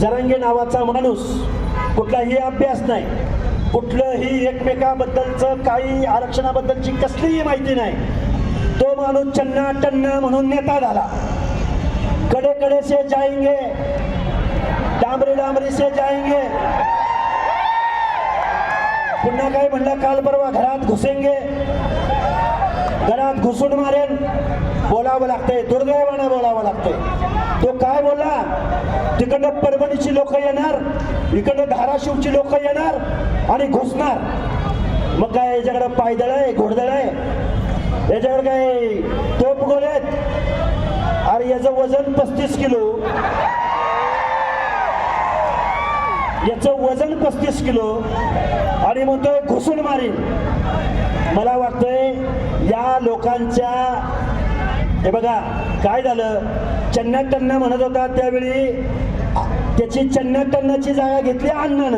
जरांगे नावाचा माणूस कुठलाही अभ्यास नाही कुठलंही एकमेकाबद्दलचं काही आरक्षणाबद्दलची कसलीही माहिती नाही. तो माणूस चन्ना टन्ना म्हणून नेता झाला. कडे कडे से जाएंगे डांबरे डांबरे से जाएंगे. पुन्हा काय म्हणलं काल परवा घरात घुसेंगे. घरात घुसून मारेन. बोलावं लागतंय दुर्दैवानं बोलावं लागतंय. तो काय बोलला? तिकडनं परभणीची लोक येणार इकडनं धाराशिवची लोक येणार आणि घुसणार. मग काय याच्याकडं पायदळ आहे घोडदळ आहे? याच्याकडे काय तोप गोलेत अरे याचं वजन पस्तीस किलो. याचं वजन पस्तीस किलो. आणि म्हणतोय घुसून मारीन. मला वाटतंय लोकांच्या हे बघा काय झालं? चन्नाटन्ना म्हणत होता त्यावेळी त्याची चन्ना टन्नाची जागा घेतली अण्णानं